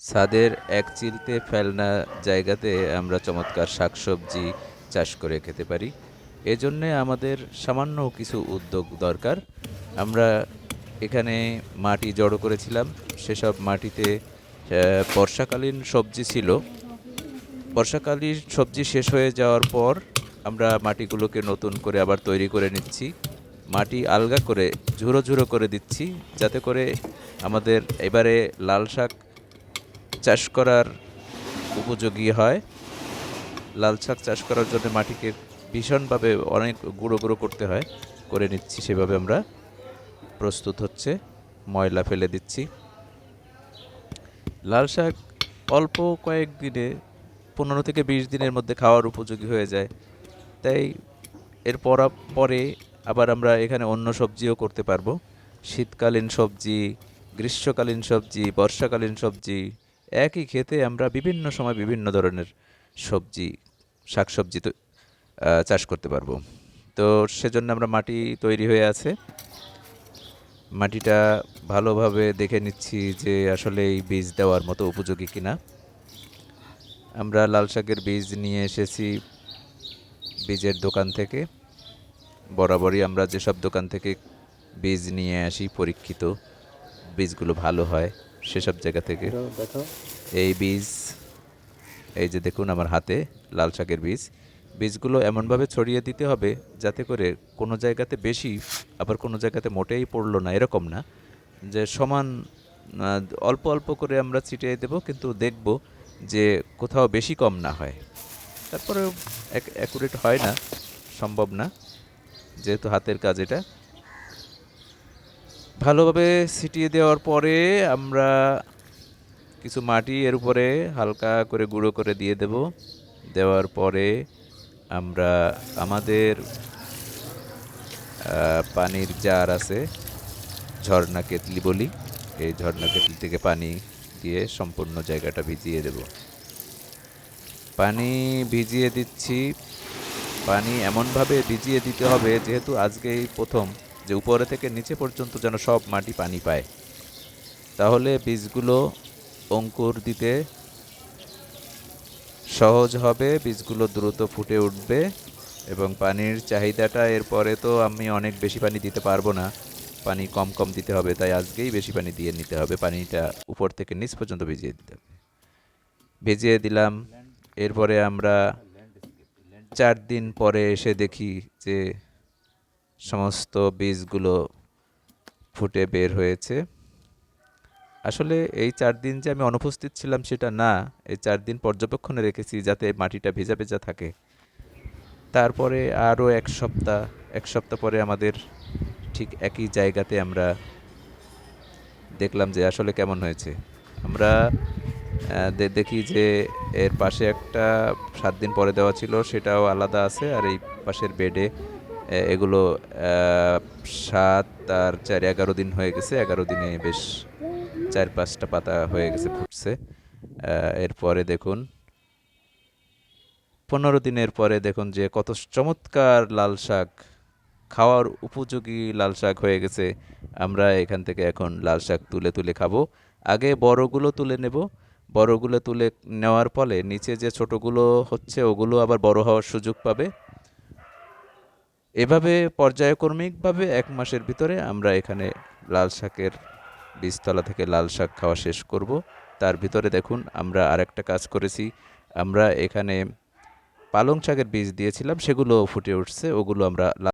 ছাদের এক চিলতে ফেলনা জায়গাতে আমরা চমৎকার শাকসবজি চাষ করে খেতে পারি। এজন্যে আমাদের সামান্য কিছু উদ্যোগ দরকার। আমরা এখানে মাটি জড়ো করেছিলাম। সেসব মাটিতে বর্ষাকালীন সবজি ছিল। বর্ষাকালীন সবজি শেষ হয়ে যাওয়ার পর আমরা মাটিগুলোকে নতুন করে আবার তৈরি করে নিচ্ছি। মাটি আলগা করে ঝুরো ঝুরো করে দিচ্ছি। যাতে করে আমাদের এবারে লাল শাক চাষ করার উপযোগী হয়। লাল শাক চাষ করার জন্য মাটিকে ভীষণভাবে অনেক গুঁড়ো গুঁড়ো করতে হয়। করে নিচ্ছি সেভাবে আমরা। প্রস্তুত হচ্ছে, ময়লা ফেলে দিচ্ছি। লাল শাক অল্প কয়েক দিনে, পনেরো থেকে বিশ দিনের মধ্যে খাওয়ার উপযোগী হয়ে যায়। তাই এর পরা, পরে আবার আমরা এখানে অন্য সবজিও করতে পারব। শীতকালীন সবজি, গ্রীষ্মকালীন সবজি, বর্ষাকালীন সবজি একই খেতে আমরা বিভিন্ন সময় বিভিন্ন ধরনের সবজি, শাকসবজি তো চাষ করতে পারব। তো সেজন্য আমরা মাটি তৈরি হয়ে আছে। মাটিটা ভালোভাবে দেখে নিচ্ছি যে আসলে এই বীজ দেওয়ার মতো উপযোগী কিনা। আমরা লাল শাকের বীজ নিয়ে এসেছি বীজের দোকান থেকে। বরাবরই আমরা যেসব দোকান থেকে বীজ নিয়ে আসি, পরীক্ষিত বীজগুলো ভালো হয়। সেসব জায়গা থেকে। দেখো এই বীজ এই যে দেখুন আমার হাতে লাল শাকের বীজ। বীজগুলো এমনভাবে ছড়িয়ে দিতে হবে যাতে করে কোনো জায়গাতে বেশি আবার কোনো জায়গাতে মোটেই পড়ল না এরকম না। যে সমান অল্প অল্প করে আমরা ছিটিয়ে দেব কিন্তু দেখব যে কোথাও বেশি কম না হয়। তারপরে অ্যাকুরেট হয় না সম্ভব না। যেহেতু হাতের কাজ এটা ভালোভাবে ছিটিয়ে দেওয়ার পরে আমরা কিছু মাটি এর উপরে হালকা করে গুঁড়ো করে দিয়ে দেব। দেওয়ার পরে আমরা আমাদের পানির জার আছে, ঝর্ণা কেতলি বলি। এই ঝর্ণা কেতলি থেকে পানি দিয়ে সম্পূর্ণ জায়গাটা ভিজিয়ে দেব। পানি ভিজিয়ে দিচ্ছি। পানি এমনভাবে ভিজিয়ে দিতে হবে যেহেতু আজকেই প্রথম। যে উপরে থেকে নিচে পর্যন্ত যেন সব মাটি পানি পায়। তাহলে বীজগুলো অঙ্কুর দিতে সহজ হবে, বীজগুলো দ্রুত ফুটে উঠবে এবং পানির চাহিদাটা এরপরে তো আমি অনেক বেশি পানি দিতে পারব না। পানি কম কম দিতে হবে, তাই আজকেই বেশি পানি দিয়ে নিতে হবে, পানিটা উপর থেকে নিচ পর্যন্ত ভিজিয়ে দিতে হবে। ভিজিয়ে দিলাম, এরপরে আমরা চার দিন পরে এসে দেখি যে সমস্ত বীজগুলো ফুটে বের হয়েছে। আসলে এই চার দিন যে আমি অনুপস্থিত ছিলাম সেটা না, এই চার দিন পর্যবেক্ষণে রেখেছি যাতে মাটিটা ভেজা ভেজা থাকে। তারপরে আরও এক সপ্তাহ এক সপ্তাহ পরে আমাদের ঠিক একই জায়গাতে আমরা দেখলাম যে আসলে কেমন হয়েছে। আমরা দেখি যে এর পাশে একটা সাত দিন পরে দেওয়া ছিল, সেটাও আলাদা আছে, আর এই পাশের বেডে এগুলো সাত আর চার, এগারো দিন হয়ে গেছে। এগারো দিনে বেশ চার পাঁচটা পাতা হয়ে গেছে, ফুটছে। এরপরে দেখুন, পনেরো দিনের পরে দেখুন যে কত চমৎকার লাল শাক, খাওয়ার উপযোগী লাল শাক হয়ে গেছে। আমরা এখান থেকে এখন লাল শাক তুলে তুলে খাব। আগে বড়গুলো তুলে নেব। বড়গুলো তুলে নেওয়ার ফলে নিচে যে ছোটগুলো হচ্ছে, ওগুলো আবার বড় হওয়ার সুযোগ পাবে। এভাবে পর্যায়ক্রমিকভাবে এক মাসের ভিতরে আমরা এখানে লাল শাকের বীজতলা থেকে লাল শাক খাওয়া শেষ করব। তার ভিতরে দেখুন, আমরা আরেকটা কাজ করেছি। আমরা এখানে পালং শাকের বীজ দিয়েছিলাম, সেগুলো ফুটে উঠছে, ওগুলো আমরা